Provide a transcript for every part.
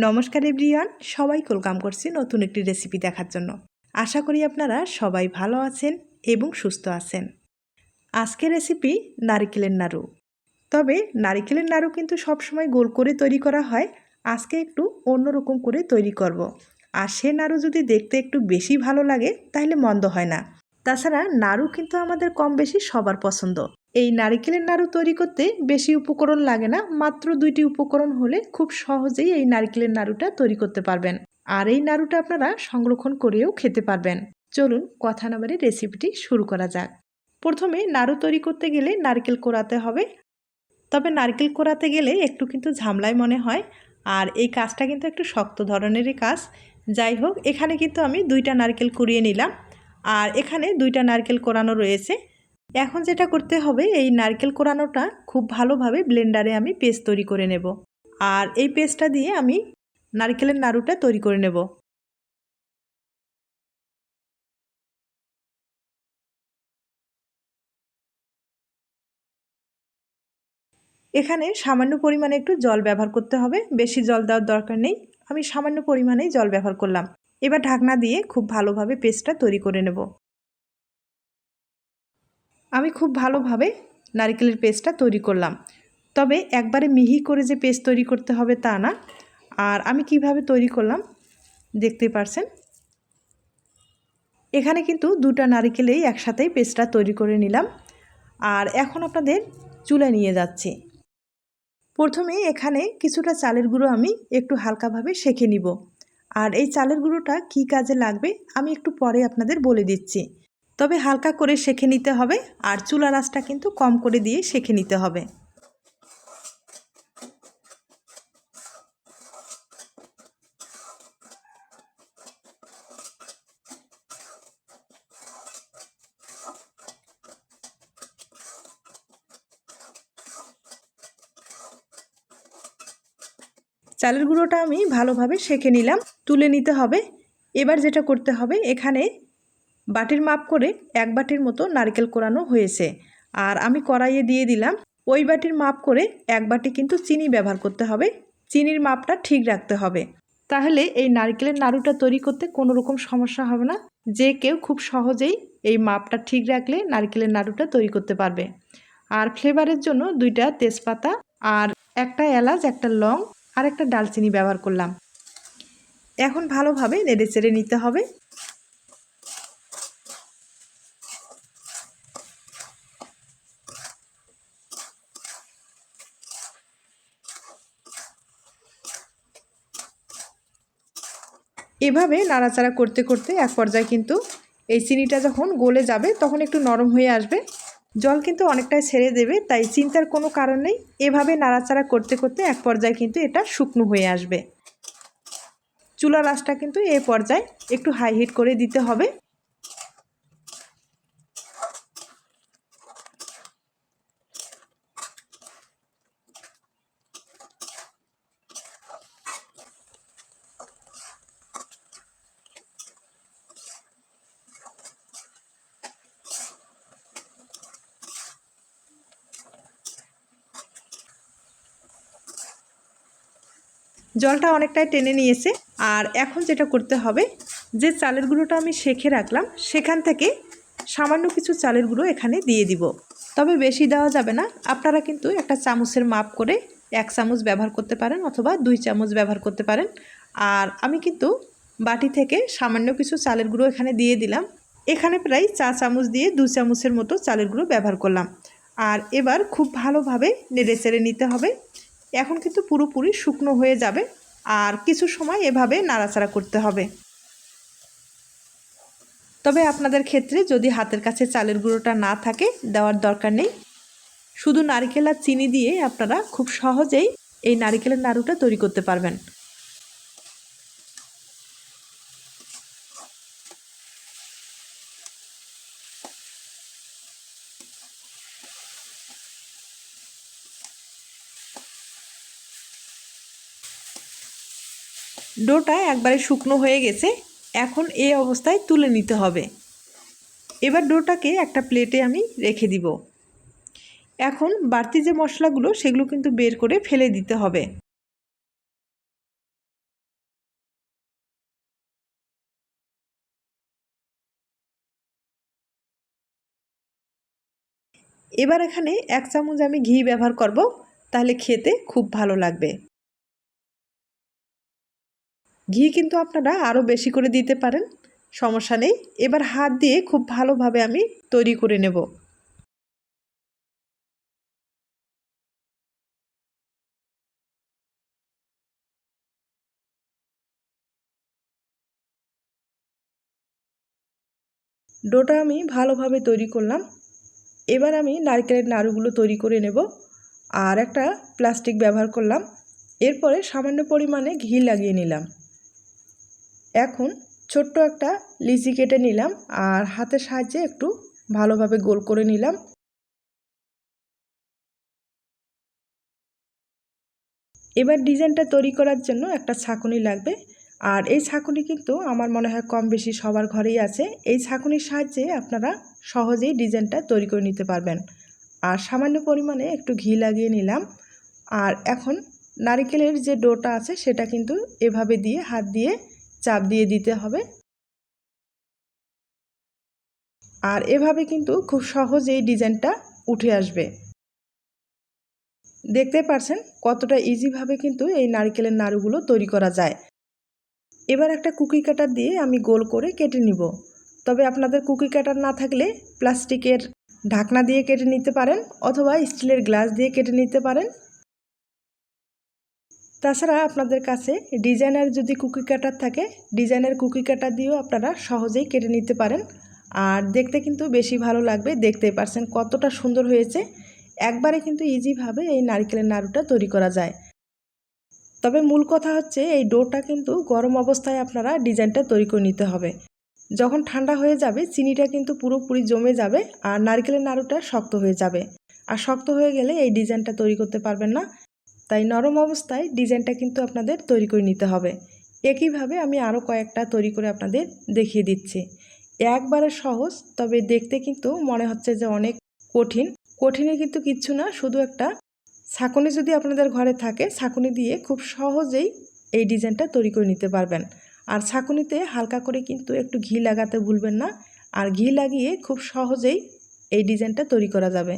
নমস্কার এভরিওয়ান সবাই ওয়েলকাম করছি নতুন একটি রেসিপি দেখার জন্য। আশা করি আপনারা সবাই ভালো আছেন এবং সুস্থ আছেন। আজকের রেসিপি নারিকেলের নাড়ু। তবে নারিকেলের নাড়ু কিন্তু সবসময় গোল করে তৈরি করা হয়, আজকে একটু অন্যরকম করে তৈরি করব। আর সে নাড়ু যদি দেখতে একটু বেশি ভালো লাগে, তাহলে মন্দ হয় না। তাছাড়া নাড়ু কিন্তু আমাদের কম বেশি সবার পছন্দ। এই নারিকেলের নাড়ু তৈরি করতে বেশি উপকরণ লাগে না, মাত্র দুইটি উপকরণ হলে খুব সহজেই এই নারিকেলের নাড়ুটা তৈরি করতে পারবেন। আর এই নাড়ুটা আপনারা সংরক্ষণ করেও খেতে পারবেন। চলুন কথা না রেসিপিটি শুরু করা যাক। প্রথমে নাড়ু তৈরি করতে গেলে নারকেল কোড়াতে হবে। তবে নারকেল কোড়াতে গেলে একটু কিন্তু ঝামলাই মনে হয়। আর এই কাজটা কিন্তু একটু শক্ত ধরনেরই কাজ। যাই হোক, এখানে কিন্তু আমি দুইটা নারকেল কুড়িয়ে নিলাম। আর এখানে দুইটা নারকেল কোরানো রয়েছে। এখন যেটা করতে হবে, এই নারকেল কোরানোটা খুব ভালোভাবে ব্লেন্ডারে আমি পেস্ট তৈরি করে নেব। আর এই পেস্টটা দিয়ে আমি নারকেলের নাড়ুটা তৈরি করে নেব। এখানে সামান্য পরিমাণে একটু জল ব্যবহার করতে হবে, বেশি জল দেওয়ার দরকার নেই। আমি সামান্য পরিমাণেই জল ব্যবহার করলাম। এবার ঢাকনা দিয়ে খুব ভালোভাবে পেস্টটা তৈরি করে নেব। আমি খুব ভালোভাবে নারিকেলের পেস্টটা তৈরি করলাম। তবে একবারে মিহি করে যে পেস্ট তৈরি করতে হবে তা না। আর আমি কীভাবে তৈরি করলাম দেখতে পারছেন? এখানে কিন্তু দুটা নারিকেলেই একসাথেই পেস্টটা তৈরি করে নিলাম। আর এখন আপনাদের চুলে নিয়ে যাচ্ছি। প্রথমে এখানে কিছুটা চালের গুঁড়ো আমি একটু হালকাভাবে শেখে নিব। আর এই চালের গুঁড়োটা কি কাজে লাগবে আমি একটু পরে আপনাদের বলে দিচ্ছি। তবে হালকা করে শেখে নিতে হবে আর চুলা রাসটা কিন্তু কম করে দিয়ে শেখে নিতে হবে। চালের গুঁড়োটা আমি ভালোভাবে শেখে নিলাম, তুলে নিতে হবে। এবার যেটা করতে হবে, এখানে বাটির মাপ করে এক বাটির মতো নারকেল কোরানো হয়েছে। আর আমি কড়াইয়ে দিয়ে দিলাম ওই বাটির মাপ করে এক বাটি কিন্তু চিনি ব্যবহার করতে হবে। চিনির মাপটা ঠিক রাখতে হবে। তাহলে এই নারকেলের নাড়ুটা তৈরি করতে কোনো রকম সমস্যা হবে না। যে কেউ খুব সহজেই এই মাপটা ঠিক রাখলে নারকেলের নাড়ুটা তৈরি করতে পারবে। আর ফ্লেভারের জন্য দুইটা তেজপাতা আর একটা এলাচ, একটা লং আর একটা ডালচিনি ব্যবহার করলাম। এখন ভালোভাবে নেড়ে চেড়ে নিতে হবে। এভাবে নাড়াচাড়া করতে করতে এক পর্যায়ে কিন্তু এই চিনিটা যখন গলে যাবে, তখন একটু নরম হয়ে আসবে। জল কিন্তু অনেকটাই ছেড়ে দেবে, তাই চিন্তার কোনো কারণ নেই। এভাবে নাড়াচাড়া করতে করতে এক পর্যায়ে কিন্তু এটা শুকনো হয়ে আসবে। চুলা রাসটা কিন্তু এ পর্যায়ে একটু হাই হিট করে দিতে হবে। জলটা অনেকটাই টেনে নিয়েছে। আর এখন যেটা করতে হবে, যে চালের গুঁড়োটা আমি শেখে রাখলাম, সেখান থেকে সামান্য কিছু চালের গুঁড়ো এখানে দিয়ে দিব। তবে বেশি দেওয়া যাবে না। আপনারা কিন্তু একটা চামচের মাপ করে এক চামচ ব্যবহার করতে পারেন অথবা দুই চামচ ব্যবহার করতে পারেন। আর আমি কিন্তু বাটি থেকে সামান্য কিছু চালের গুঁড়ো এখানে দিয়ে দিলাম। এখানে প্রায় চা চামচ দিয়ে দু চামচের মতো চালের গুঁড়ো ব্যবহার করলাম। আর এবার খুব ভালোভাবে নেড়ে চেড়ে নিতে হবে। এখন কিন্তু পুরোপুরি শুকনো হয়ে যাবে আর কিছু সময় এভাবে নাড়াচাড়া করতে হবে। তবে আপনাদের ক্ষেত্রে যদি হাতের কাছে চালের গুঁড়োটা না থাকে, দেওয়ার দরকার নেই। শুধু নারিকেল আর চিনি দিয়ে আপনারা খুব সহজেই এই নারিকেলের নাড়ুটা তৈরি করতে পারবেন। ডোটা একবারে শুকনো হয়ে গেছে, এখন এই অবস্থায় তুলে নিতে হবে। এবার ডোটাকে একটা প্লেটে আমি রেখে দিব। এখন বাড়তি যে মশলাগুলো, সেগুলো কিন্তু বের করে ফেলে দিতে হবে। এবার এখানে এক চামচ আমি ঘি ব্যবহার করব, তাহলে খেতে খুব ভালো লাগবে। ঘি কিন্তু আপনারা আরও বেশি করে দিতে পারেন, সমস্যা নেই। এবার হাত দিয়ে খুব ভালোভাবে আমি তৈরি করে নেব। ডোটা আমি ভালোভাবে তৈরি করলাম। এবার আমি নারকেলের নাড়ুগুলো তৈরি করে নেব আর একটা প্লাস্টিক ব্যবহার করলাম। এরপরে সামান্য পরিমাণে ঘি লাগিয়ে নিলাম। এখন ছোট্ট একটা লিচি কেটে নিলাম আর হাতের সাহায্যে একটু ভালোভাবে গোল করে নিলাম। এবার ডিজাইনটা তৈরি করার জন্য একটা ছাঁকুনি লাগবে আর এই ছাঁকুনি কিন্তু আমার মনে হয় কম বেশি সবার ঘরেই আছে। এই ছাঁকুনির সাহায্যে আপনারা সহজেই ডিজাইনটা তৈরি করে নিতে পারবেন। আর সামান্য পরিমাণে একটু ঘি লাগিয়ে নিলাম আর এখন নারিকেলের যে ডোটা আছে সেটা কিন্তু এভাবে দিয়ে হাত দিয়ে চাপ দিয়ে দিতে হবে। আর এভাবে কিন্তু খুব সহজেই ডিজাইনটা উঠে আসবে। দেখতে পারছেন কতটা ইজিভাবে কিন্তু এই নারকেলের নাড়ুগুলো তৈরি করা যায়। এবার একটা কুকি কাটার দিয়ে আমি গোল করে কেটে নিব। তবে আপনাদের কুকি কাটার না থাকলে প্লাস্টিকের ঢাকনা দিয়ে কেটে নিতে পারেন অথবা স্টিলের গ্লাস দিয়ে কেটে নিতে পারেন। তাছাড়া আপনাদের কাছে ডিজাইনার যদি কুকি কাটার থাকে, ডিজাইনের কুকি কাটার দিয়েও আপনারা সহজেই কেটে নিতে পারেন। আর দেখতে কিন্তু বেশি ভালো লাগবে, দেখতেই পারছেন কতটা সুন্দর হয়েছে। একবারে কিন্তু ইজিভাবে এই নারকেলের নাড়ুটা তৈরি করা যায়। তবে মূল কথা হচ্ছে, এই ডোটা কিন্তু গরম অবস্থায় আপনারা ডিজাইনটা তৈরি করে নিতে হবে। যখন ঠান্ডা হয়ে যাবে, চিনিটা কিন্তু পুরোপুরি জমে যাবে আর নারকেলের নাড়ুটা শক্ত হয়ে যাবে। আর শক্ত হয়ে গেলে এই ডিজাইনটা তৈরি করতে পারবেন না। তাই নরম অবস্থায় ডিজাইনটা কিন্তু আপনাদের তৈরি করে নিতে হবে। একইভাবে আমি আরও কয়েকটা তৈরি করে আপনাদের দেখিয়ে দিচ্ছি। একবারে সহজ, তবে দেখতে কিন্তু মনে হচ্ছে যে অনেক কঠিন। কঠিনে কিন্তু কিচ্ছু না, শুধু একটা ছাকুনি যদি আপনাদের ঘরে থাকে, ছাকুনি দিয়ে খুব সহজেই এই ডিজাইনটা তৈরি করে নিতে পারবেন। আর ছাকুনিতে হালকা করে কিন্তু একটু ঘি লাগাতে ভুলবেন না, আর ঘি লাগিয়ে খুব সহজেই এই ডিজাইনটা তৈরি করা যাবে।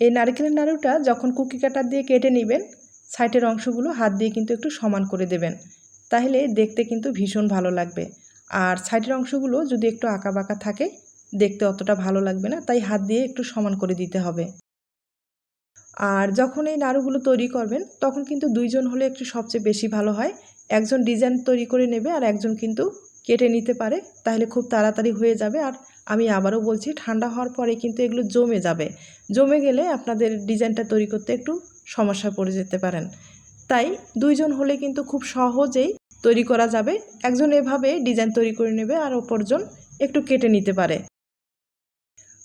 এই নারকেলের নাড়ুটা যখন কুকি কাটার দিয়ে কেটে নেবেন সাইডের অংশগুলো হাত দিয়ে কিন্তু একটু সমান করে দেবেন। তাহলে দেখতে কিন্তু ভীষণ ভালো লাগবে। আর সাইডের অংশগুলো যদি একটু আঁকা বাঁকা থাকে, দেখতে অতটা ভালো লাগবে না, তাই হাত দিয়ে একটু সমান করে দিতে হবে। আর যখন এই নাড়ুগুলো তৈরি করবেন, তখন কিন্তু দুইজন হলে একটু সবচেয়ে বেশি ভালো হয়। একজন ডিজাইন তৈরি করে নেবে আর একজন কিন্তু কেটে নিতে পারে, তাহলে খুব তাড়াতাড়ি হয়ে যাবে। আর আমি আবারও বলছি, ঠান্ডা হওয়ার পরে কিন্তু এগুলো জমে যাবে। জমে গেলে আপনাদের ডিজাইনটা তৈরি করতে একটু সমস্যা পড়ে যেতে পারেন। তাই দুইজন হলে কিন্তু খুব সহজেই তৈরি করা যাবে। একজন এভাবে ডিজাইন তৈরি করে নেবে আর অপরজন একটু কেটে নিতে পারে।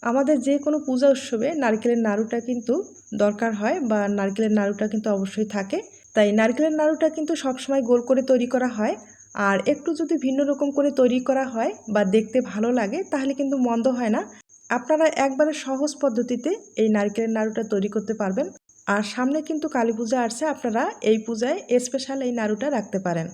আমাদের যে কোনো পূজা উৎসবে নারকেলের নাড়ুটা কিন্তু দরকার হয় বা নারকেলের নাড়ুটা কিন্তু অবশ্যই থাকে। তাই নারকেলের নাড়ুটা কিন্তু সবসময় গোল করে তৈরি করা হয়। আর একটু যদি ভিন্ন রকম করে তৈরি করা হয় বা দেখতে ভালো লাগে, তাহলে কিন্তু মন্দ হয় না। আপনারা একবারে সহজ পদ্ধতিতে এই নারকেলের নাড়ুটা তৈরি করতে পারবেন। আর সামনে কিন্তু কালী পূজা আসছে, আপনারা এই পূজায় স্পেশাল এই নাড়ুটা রাখতে পারেন।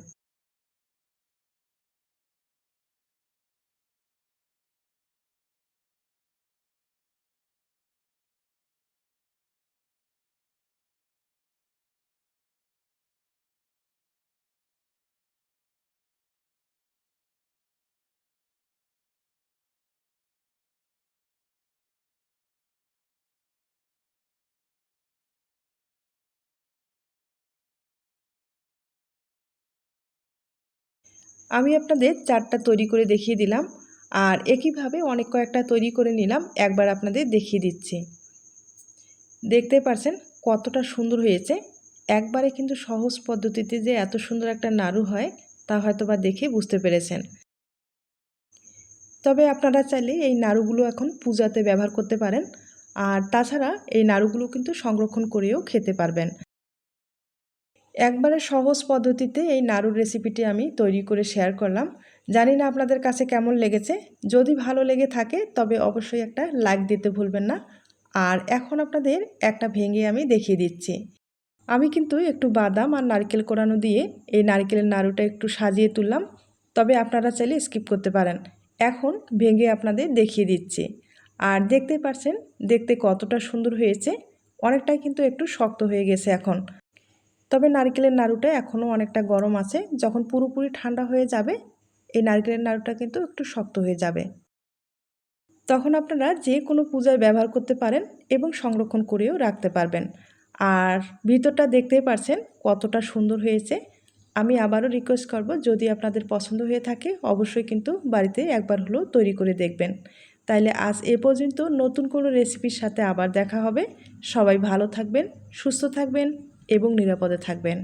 আমি আপনাদের চারটা তৈরি করে দেখিয়ে দিলাম আর একইভাবে অনেক কয়েকটা তৈরি করে নিলাম, একবার আপনাদের দেখিয়ে দিচ্ছি। দেখতে পারছেন কতটা সুন্দর হয়েছে। একবারে কিন্তু সহজ পদ্ধতিতে যে এত সুন্দর একটা নাড়ু হয়, তা হয়তো বা দেখে বুঝতে পেরেছেন। তবে আপনারা চাইলে এই নাড়ুগুলো এখন পূজাতে ব্যবহার করতে পারেন, আর তাছাড়া এই নাড়ুগুলো কিন্তু সংরক্ষণ করেও খেতে পারবেন। একবারে সহজ পদ্ধতিতে এই নাড়ুর রেসিপিটি আমি তৈরি করে শেয়ার করলাম। জানি না আপনাদের কাছে কেমন লেগেছে। যদি ভালো লেগে থাকে, তবে অবশ্যই একটা লাইক দিতে ভুলবেন না। আর এখন আপনাদের একটা ভেঙে আমি দেখিয়ে দিচ্ছি। আমি কিন্তু একটু বাদাম আর নারকেল কোরানো দিয়ে এই নারকেলের নাড়ুটা একটু সাজিয়ে তুললাম। তবে আপনারা চাইলে স্কিপ করতে পারেন। এখন ভেঙে আপনাদের দেখিয়ে দিচ্ছি। আর দেখতে পাচ্ছেন দেখতে কতটা সুন্দর হয়েছে। অনেকটাই কিন্তু একটু শক্ত হয়ে গেছে এখন। তবে নারকেলের নাড়ুটা এখনও অনেকটা গরম আছে। যখন পুরোপুরি ঠান্ডা হয়ে যাবে, এই নারকেলের নাড়ুটা কিন্তু একটু শক্ত হয়ে যাবে। তখন আপনারা যে কোনো পূজায় ব্যবহার করতে পারেন এবং সংরক্ষণ করেও রাখতে পারবেন। আর ভিতরটা দেখতেই পারছেন কতটা সুন্দর হয়েছে। আমি আবারও রিকোয়েস্ট করব, যদি আপনাদের পছন্দ হয়ে থাকে, অবশ্যই কিন্তু বাড়িতে একবার হলেও তৈরি করে দেখবেন। তাইলে আজ এ পর্যন্ত নতুন কোনো রেসিপির সাথে আবার দেখা হবে। সবাই ভালো থাকবেন, সুস্থ থাকবেন। এবং নিরাপদে থাকবেন।